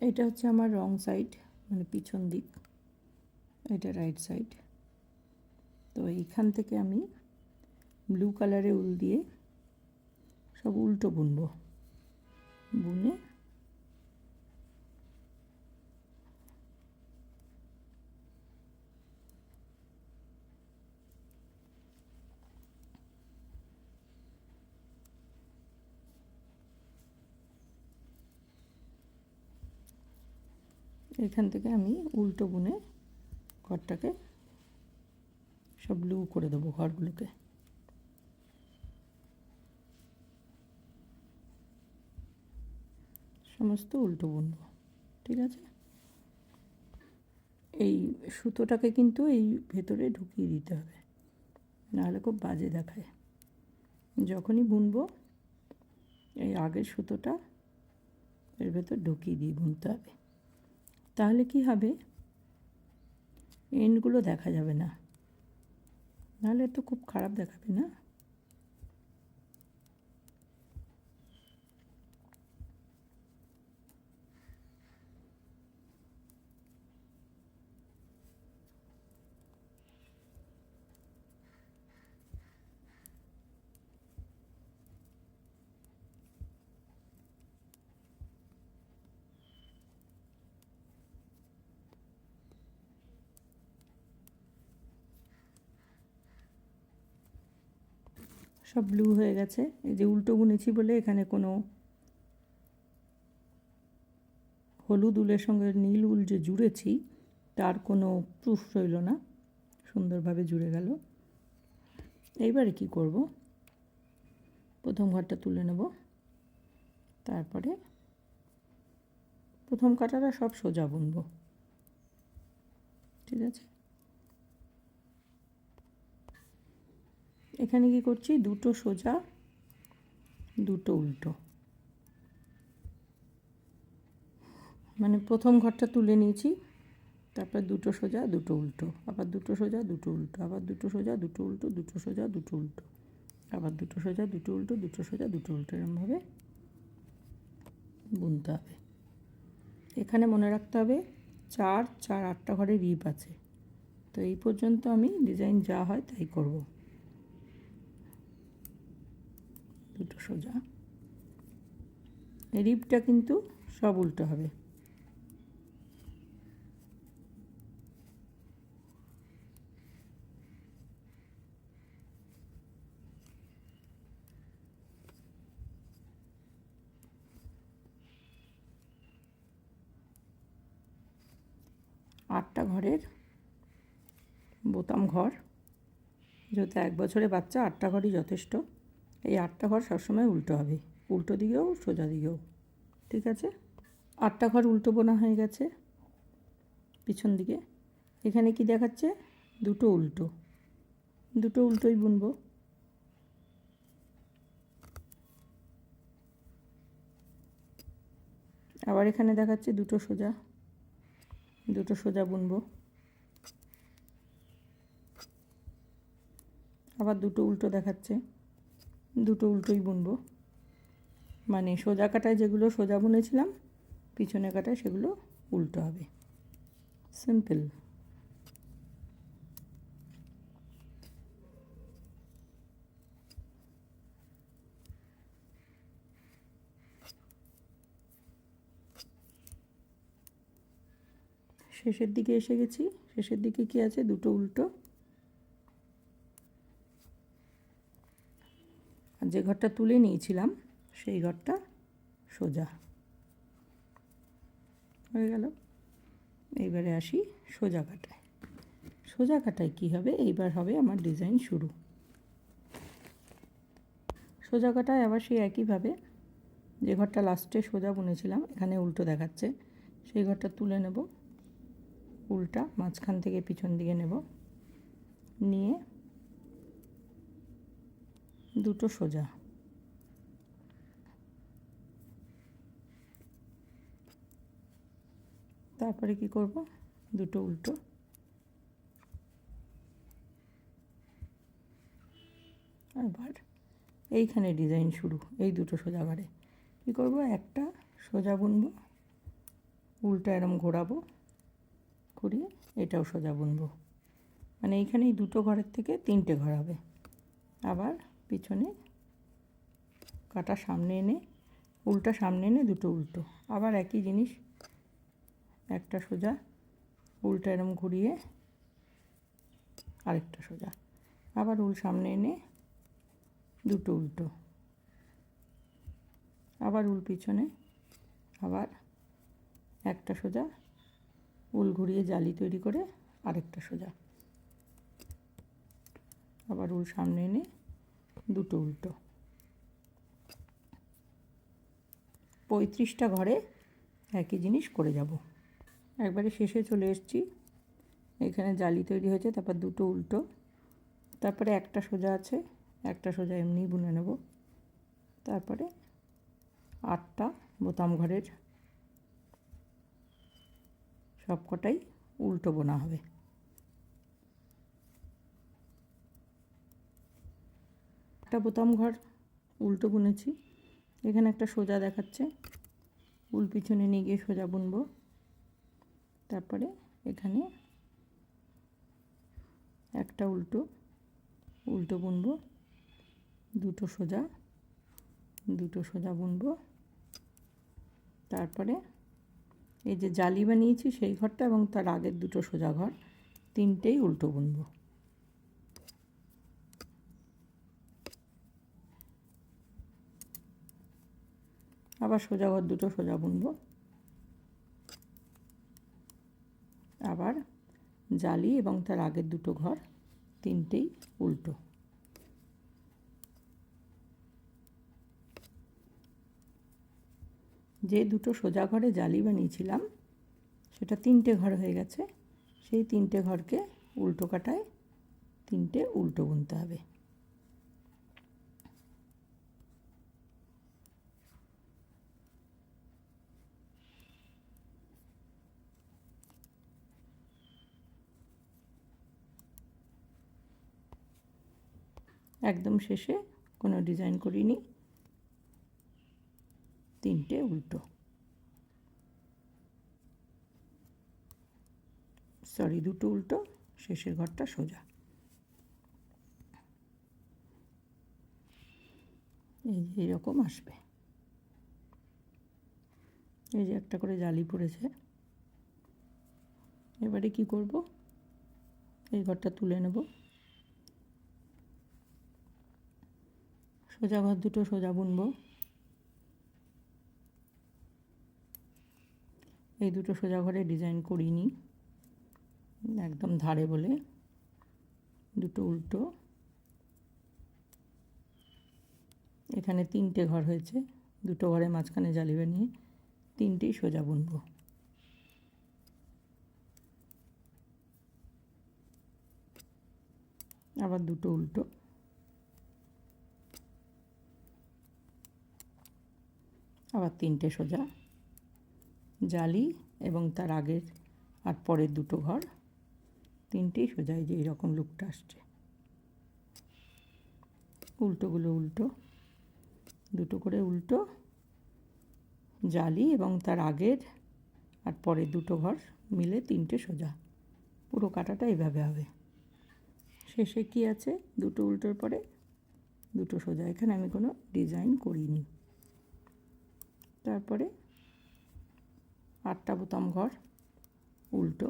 এটা হচ্ছে আমার রং সাইড মানে পিছন দিক। এটা রাইট সাইড তো এইখান থেকে আমি ব্লু কালারে উল দিয়ে সব উল্টো বুনবো। বুনে এখান থেকে আমি উল্টো বুনে ঘরটাকে সব ব্লু করে দেবো ঘরগুলোকে। সমস্ত উল্টো বুনবো, ঠিক আছে? এই সুতোটাকে কিন্তু এই ভেতরে ঢুকিয়ে দিতে হবে, নাহলে খুব বাজে দেখায়। যখনই বুনবো, এই আগের সুতোটা এর ভেতর ঢুকিয়ে দিয়ে বুনতে হবে। তাহলে কি হবে? এন্ডগুলো দেখা যাবে না। নাহলে তো খুব খারাপ দেখাবে না? সব ব্লু হয়ে গেছে। এই যে উল্টো বুনেছি বলে এখানে কোনো হলুদ উলের সঙ্গে নীল উল যে জুড়েছি, তার কোনো প্রুফ রইল না। সুন্দরভাবে জুড়ে গেল। এইবারে কি করব? প্রথম ঘরটা তুলে নেব। তারপরে প্রথম কাটাটা সব সোজা বুনবো। ঠিক আছে? এখানে কি করছি? দুটো সোজা, দুটো উল্টো। মানে প্রথম ঘরটা তুলে নিয়েছি, তারপর দুটো সোজা, দুটো উল্টো। আবার দুটো সোজা, দুটো উল্টো। আবার দুটো সোজা, দুটো উল্টো, দুটো সোজা, দুটো উল্টো। আবার দুটো সোজা, দুটো উল্টো, দুটো সোজা, দুটো উল্টো। এরমভাবে বুনতে হবে। এখানে মনে রাখতে হবে, চার চার আটটা ঘরে রিপ আছে। তো এই পর্যন্ত আমি ডিজাইন যা হয় তাই করব। দুটো সোজা। রিপটা কিন্তু সব উল্টো হবে। আটটা ঘরের বোতাম ঘর, যেহেতু এক বছরে বাচ্চা, আটটা ঘরই যথেষ্ট। এই আটটা ঘর সবসময় উল্টো হবে। উল্টো দিকেও, সোজা দিকেও। ঠিক আছে? আটটা ঘর উল্টো বোনা হয়ে গেছে পিছন দিকে। এখানে কি দেখাচ্ছে? দুটো উল্টো। দুটো উল্টোই বুনবো। আবার এখানে দেখাচ্ছে দুটো সোজা। দুটো সোজা বুনবো। আবার দুটো উল্টো দেখাচ্ছে। দুটো উল্টোই বুনবো। মানে সোজা কাটায় যেগুলো সোজা বুনেছিলাম, পিছনে কাটায় সেগুলো উল্টো হবে। সিম্পল শেষের দিকে এসে গেছি। শেষের দিকে কি আছে? দুটো উল্টো। যে ঘরটা তুলে নিয়েছিলাম, সেই ঘরটা সোজা। হয়ে গেল। এইবারে আসি সোজা কাটায়। সোজা কাটায় কী হবে? এইবার হবে আমার ডিজাইন শুরু। সোজা কাটায় আবার সেই একইভাবে যে ঘরটা লাস্টে সোজা বুনেছিলাম, এখানে উল্টো দেখাচ্ছে। সেই ঘরটা তুলে নেব। উল্টা মাঝখান থেকে পিছন দিকে নেব। নিয়ে দুটো সোজা। তারপরে কি করব? দুটো উল্টো। আবার এইখানে ডিজাইন শুরু, এই দুটো সোজা ঘরে। কী করব? একটা সোজা বুনবো, উল্টা এরম ঘোরাবো, ঘুরিয়ে এটাও সোজা বুনবো। মানে এইখানেই দুটো ঘরের থেকে তিনটে ঘর হবে আবার পিছনে কাটা সামনে এনে, উল্টা সামনে এনে দুটো উল্টো। আবার একই জিনিস, একটা সোজা, উল্টা এরম ঘুরিয়ে আরেকটা সোজা। আবার উল সামনে এনে দুটো উল্টো। আবার উল পিছনে, আবার একটা সোজা, উল ঘুরিয়ে জালি তৈরি করে আরেকটা সোজা। আবার উল সামনে এনে দুটো উল্টো। পঁয়ত্রিশটা ঘরে একই জিনিস করে যাব। একবারে শেষে চলে এসেছি। এখানে জালি তৈরি হয়েছে, তারপর দুটো উল্টো। তারপরে একটা সোজা আছে, একটা সোজা এমনিই বুনে নেব। তারপরে আটটা বোতাম ঘরের সবকটাই উল্টো বোনা হবে। একটা বোতাম ঘর, উল্টো বুনেছি। এখানে একটা সোজা দেখাচ্ছে। উল পিছনে নিয়ে গিয়ে সোজা বুনবো। তারপরে এখানে একটা উল্টো উল্টো বুনব। দুটো সোজা দুটো সোজা বুনবো। তারপরে এই যে জালি বানিয়েছি সেই ঘরটা এবং তার আগের দুটো সোজা ঘর, তিনটেই উল্টো বুনবো। আবার সোজা ঘর দুটো সোজা বুনব। আবার জালি এবং তার আগের দুটো ঘর তিনটেই উল্টো। যে দুটো সোজা ঘরে জালি বানিয়েছিলাম, সেটা তিনটে ঘর হয়ে গেছে। সেই তিনটে ঘরকে উল্টো কাটায় তিনটে উল্টো বুনতে হবে। একদম শেষে কোনো ডিজাইন করিনি। তিনটে উল্টো। সরি, দুটো উল্টো, শেষের ঘরটা সোজা। এই যে এরকম আসবে। এই যে একটা করে জালি পড়েছে। এবারে কি করব? এই ঘরটা তুলে নেব। সোজা ঘর দুটো সোজা বুনবো। এই দুটো সোজা ঘরে ডিজাইন করিনি, একদম ধারে বলে। দুটো উল্টো। এখানে তিনটে ঘর হয়েছে, দুটো ঘরে মাঝখানে জালি বানিয়ে তিনটেই সোজা বুনবো। আবার দুটো উল্টো। আবার তিনটে সোজা। জালি এবং তার আগের আর পরের দুটো ঘর। তিনটেই সোজা, এই যে এইরকম লুকটা আসছে। উল্টোগুলো উল্টো, দুটো করে উল্টো। জালি এবং তার আগের আর পরের দুটো ঘর মিলে তিনটে সোজা। পুরো কাটাটা এইভাবে হবে। শেষে কি আছে? দুটো উল্টোর পরে, দুটো সোজা। এখানে আমি কোনো ডিজাইন করিনি। তারপরে আটটা বোতাম ঘর, উল্টো।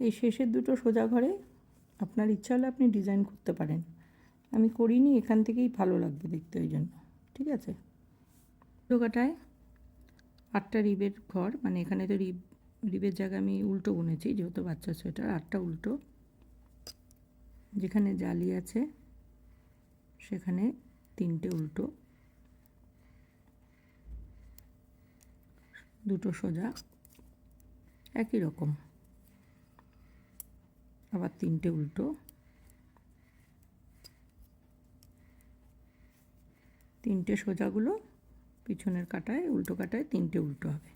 এই শেষের দুটো সোজা ঘরে আপনার ইচ্ছা হলে আপনি ডিজাইন করতে পারেন। আমি করিনি, এখান থেকেই ভালো লাগবে দেখতে ওই জন্য। ঠিক আছে? ঢোকাটায় আটটা রিবের ঘর মানে এখানে তো রিব, রিবের জায়গায় আমি উল্টো বুনেছি, যেহেতু বাচ্চা সোয়েটার, আটটা উল্টো। যেখানে জালি আছে, সেখানে তিনটে উল্টো। দুটো সোজা, একই রকম। আবার তিনটে উল্টো। তিনটে সোজাগুলো, পিছনের কাটায়, উল্টো কাটায় তিনটে উল্টো হবে।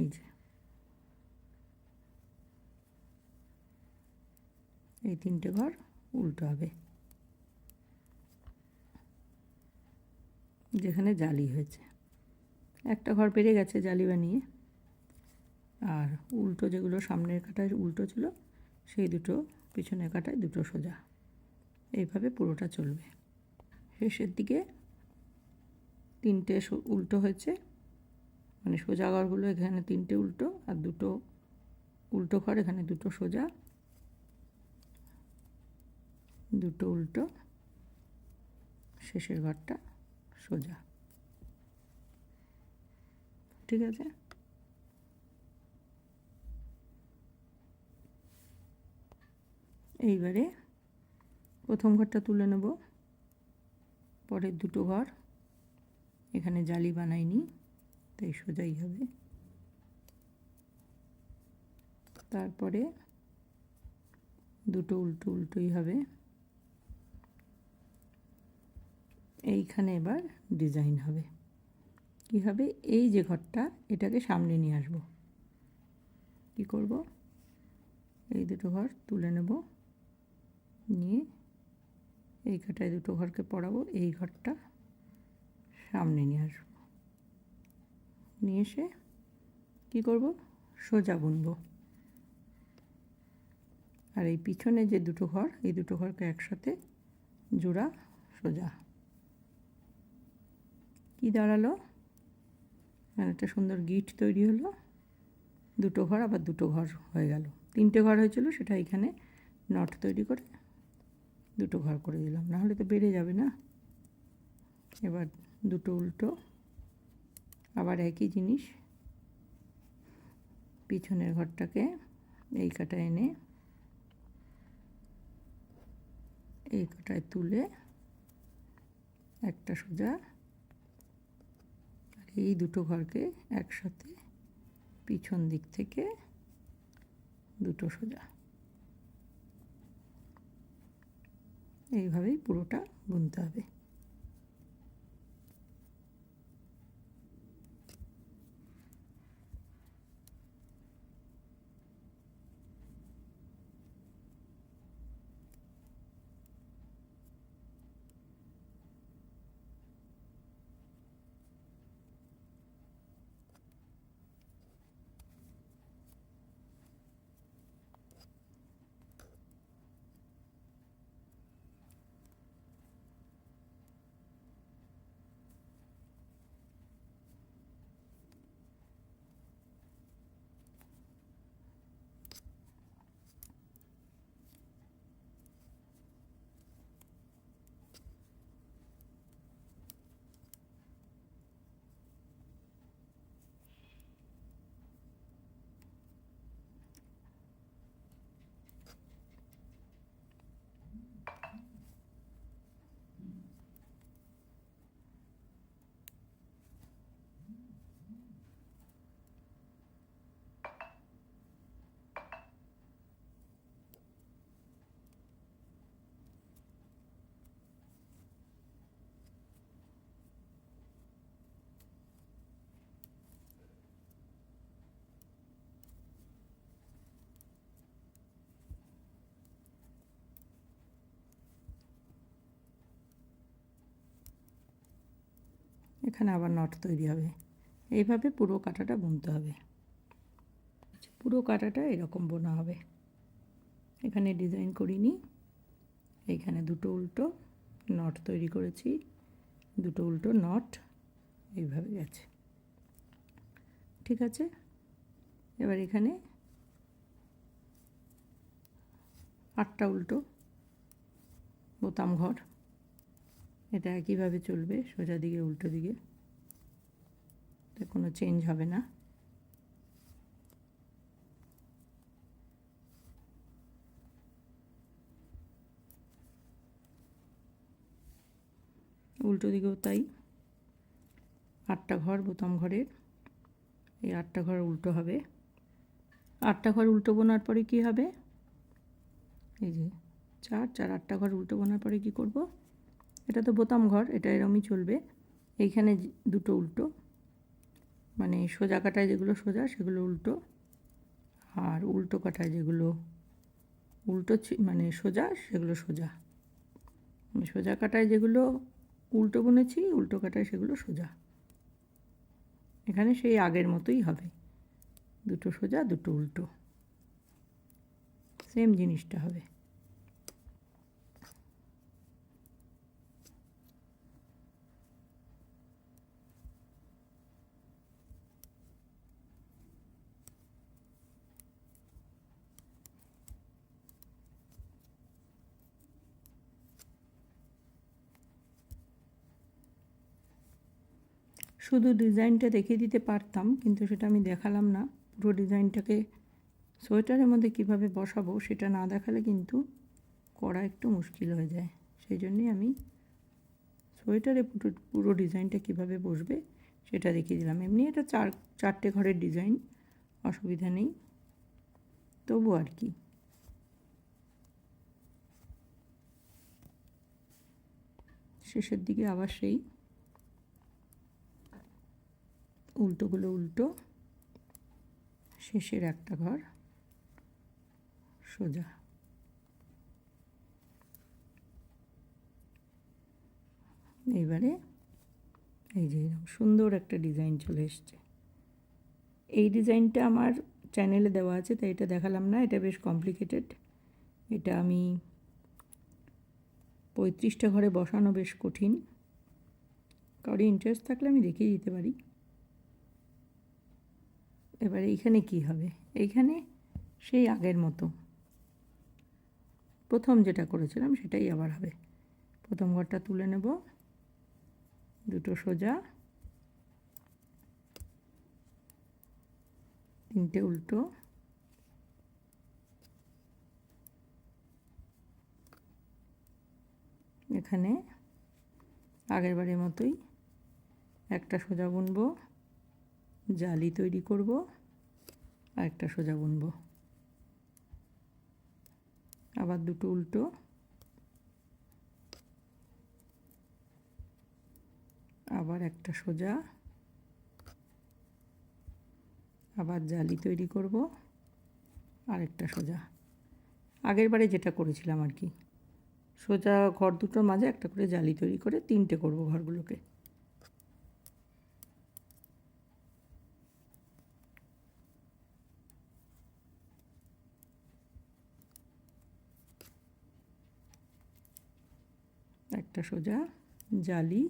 এই যে। এই তিনটে ঘর উল্টো হবে। যেখানে জালি হয়েছে। একটা ঘর পেরে গেছে জালি বানিয়ে। আর উল্টো যেগুলো সামনের কাটায় উল্টো ছিল, সেই দুটো পিছনের কাটায় দুটো সোজা। এইভাবে পুরোটা চলবে। শেষের দিকে তিনটে উল্টো হয়েছে। মানে সোজা ঘরগুলো এখানে তিনটে উল্টো আর দুটো উল্টো ঘর, এখানে দুটো সোজা। দুটো উল্টো। শেষের ঘরটা সোজা। ঠিক আছে? এইবারে প্রথম ঘরটা তুলে নেব। পরের দুটো ঘর। এখানে জালি বানাইনি, তাই সোজাই হবে। তারপরে দুটো উল্টো উল্টোই হবে। এইখানে এবার ডিজাইন হবে। কি হবে? এই যে ঘরটা, এটাকে সামনে নিয়ে আসব। কি করব? এই দুটো ঘর তুলে নেব। নিয়ে এই কাটায় দুটো ঘরকে পড়াবো এই ঘরটা সামনে নিয়ে আসব। নিয়ে এসে কী করব? সোজা বুনবো। আর এই পিছনে যে দুটো ঘর, এই দুটো ঘরকে একসাথে জোড়া সোজা। কি দাঁড়াল? একটা সুন্দর গিট তৈরি হলো। দুটো ঘর, আবার দুটো ঘর হয়ে গেল। তিনটে ঘর হয়েছিল, সেটা এখানে নট তৈরি করে দুটো ঘর করে দিলাম। নাহলে তো বেড়ে যাবে না। এবার দুটো উল্টো, আবার একই জিনিস। পিছনের ঘরটাকে এই কাটা এনে এই কাটায় তুলে একটা সোজা আর এই দুটো ঘরকে একসাথে পিছন দিক থেকে দুটো সোজা। এইভাবেই পুরোটা বুনতে হবে। এখানে আবার নট তৈরি হবে। এইভাবে পুরো কাঁটাটা বুনতে হবে। পুরো কাঁটাটা এরকম বোনা হবে। এখানে ডিজাইন করিনি এইখানে দুটো উল্টো নট তৈরি করেছি। দুটো উল্টো নট এইভাবে গেছে। ঠিক আছে? এবার এখানে আটটা উল্টো বোতাম ঘর। এটা একইভাবে চলবে, সোজা দিকে, উল্টো দিকে। কোনো চেঞ্জ হবে না। উল্টো দিকেও তাই। আটটা ঘর, বোতাম ঘরের। এই আটটা ঘর উল্টো হবে। আটটা ঘর উল্টো বোনার পরে কি হবে? এই যে চার চার আটটা ঘর উল্টো বোনার পরে কি করব? এটা তো বোতাম ঘর, এটা এরমই চলবে। এইখানে দুটো উল্টো। মানে সোজা কাটায় যেগুলো সোজা, সেগুলো উল্টো। আর উল্টো কাটায় যেগুলো উল্টো মানে সোজা, সেগুলো সোজা। আমি সোজা কাটায় যেগুলো উল্টো বুনেছি, উল্টো কাটায় সেগুলো সোজা। এখানে সেই আগের মতোই হবে। দুটো সোজা, দুটো উল্টো। সেম জিনিসটা হবে। শুধু ডিজাইনটা দেখিয়ে দিতে পারতাম, কিন্তু সেটা আমি দেখালাম না। পুরো ডিজাইনটাকে সোয়েটারের মধ্যে কীভাবে বসাবো সেটা না দেখালে কিন্তু করা একটু মুশকিল হয়ে যায়। সেই জন্যই আমি সোয়েটারে পুরো পুরো ডিজাইনটা কীভাবে বসবে সেটা দেখিয়ে দিলাম। এমনি এটা চার, চারটে ঘরের ডিজাইন, অসুবিধা নেই। তবু আর কি। শেষের দিকে আবার সেই উল্টোগুলো উল্টো। শেষের একটা ঘর। সোজা। এইবারে এই যে সুন্দর একটা ডিজাইন চলে এসছে। এই ডিজাইনটা আমার চ্যানেলে দেওয়া আছে, তাই এটা দেখালাম না, এটা বেশ কমপ্লিকেটেড। এটা আমি পঁয়ত্রিশটা ঘরে বসানো বেশ কঠিন। কারোর ইন্টারেস্ট থাকলে আমি দেখিয়ে দিতে পারি। এবারে এইখানে কি হবে? এইখানে সেই আগের মতো। প্রথম যেটা করেছিলাম সেটাই আবার হবে। প্রথম ঘরটা তুলে নেব। দুটো সোজা। তিনটে উল্টো। এখানে আগের বারের মতোই একটা সোজা বুনবো। জালি তৈরি করব আর একটা সোজা বুনবো। আবার দুটো উল্টো। আবার একটা সোজা। আবার জালি তৈরি করব আর একটা সোজা। আগের বারে যেটা করেছিলাম আর কি। সোজা ঘর দুটোর মাঝে একটা করে জালি তৈরি করে তিনটে করব ঘরগুলোকে। একটা সোজা, জালি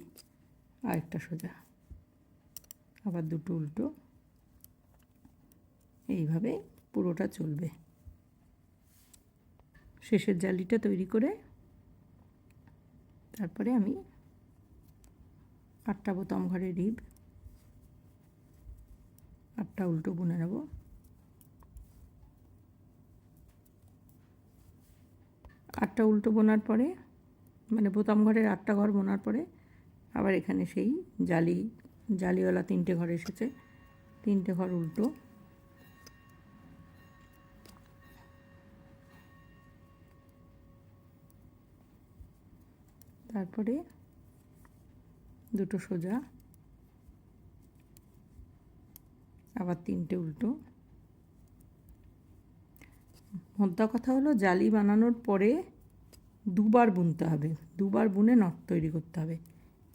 আর একটা সোজা। আবার দুটো উল্টো। এইভাবে পুরোটা চলবে। শেষের জালিটা তৈরি করে তারপরে আমি আটটা বোতাম ঘরে রিব, আটটা উল্টো বুনে নেব। আটটা উল্টো বোনার পরে মানে বোতাম ঘরের আটটা ঘর বোনার পরে আবার এখানে সেই জালি, জালিওয়ালা তিনটে ঘর এসেছে। তিনটে ঘর উল্টো। তারপরে দুটো সোজা। আবার তিনটে উল্টো। মোদ্দা কথা হলো, জালি বানানোর পরে দুবার বুনতে হবে। দুবার বুনে নট তৈরি করতে হবে।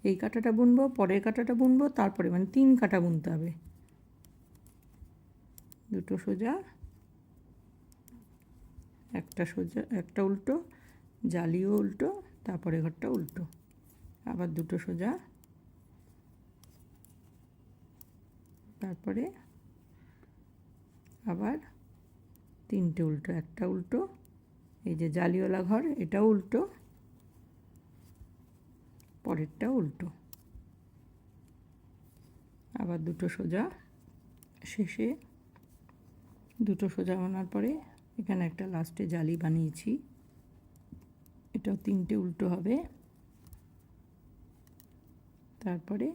এই কাঁটাটা বুনবো, পরের কাঁটাটা বুনবো, তারপরে মানে তিন কাঁটা বুনতে হবে। দুটো সোজা, একটা সোজা, একটা উল্টো, জালিও উল্টো, তারপরে ঘরটা উল্টো। আবার দুটো সোজা, তারপরে আবার তিনটে উল্টো, একটা উল্টো এই যে জালিওয়ালা ঘর, এটাও উল্টো, পরেরটাও উল্টো। আবার দুটো সোজা শেষে, দুটো সোজা বানার পরে এখানে একটা লাস্টে জালি বানিয়েছি। এটাও তিনটে উল্টো হবে। তারপরে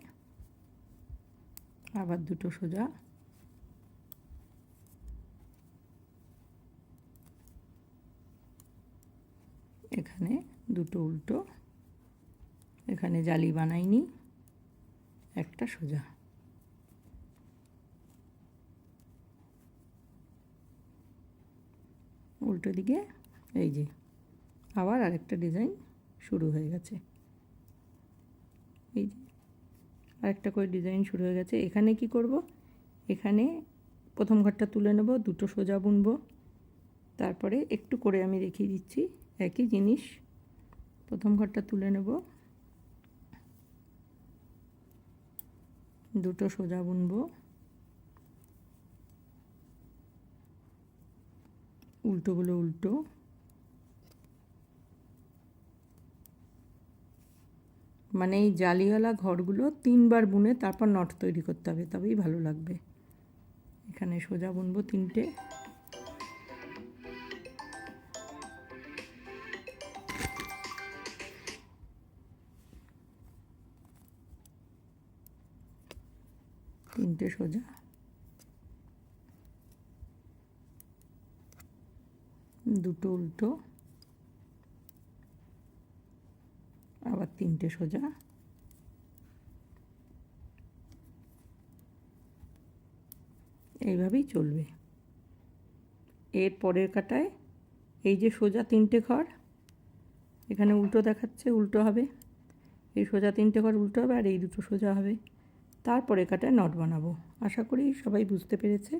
আবার দুটো সোজা এখানে দুটো উল্টো। এখানে জালি বানাইনি একটা সোজা। উল্টো দিকে এই যে, আবার আরেকটা ডিজাইন শুরু হয়ে গেছে। এই যে, আরেকটা করে ডিজাইন শুরু হয়ে গেছে। এখানে কি করব? এখানে প্রথম ঘরটা তুলে নেব, দুটো সোজা বুনবো। তারপরে একটু করে আমি দেখিয়ে দিচ্ছি। একই জিনিস। প্রথম ঘরটা তুলে নেব। দুটো সোজা বুনবো। উল্টোগুলো উল্টো। মানে এই জালিওয়ালা ঘরগুলো তিনবার বুনে তারপর নট তৈরি করতে হবে, তবেই ভালো লাগবে। এখানে সোজা বুনবো তিনটে। তিনটে সোজা। দুটো উল্টো। আবার তিনটে সোজা। এইভাবেই চলবে। এর পরের কাটায় এই যে সোজা তিনটে ঘর, এখানে উল্টো দেখাচ্ছে, উল্টো হবে। এই সোজা তিনটে ঘর উল্টো হবে আর এই দুটো সোজা হবে। তারপরে কাটায় নট বানাবো। আশা করি সবাই বুঝতে পেরেছে।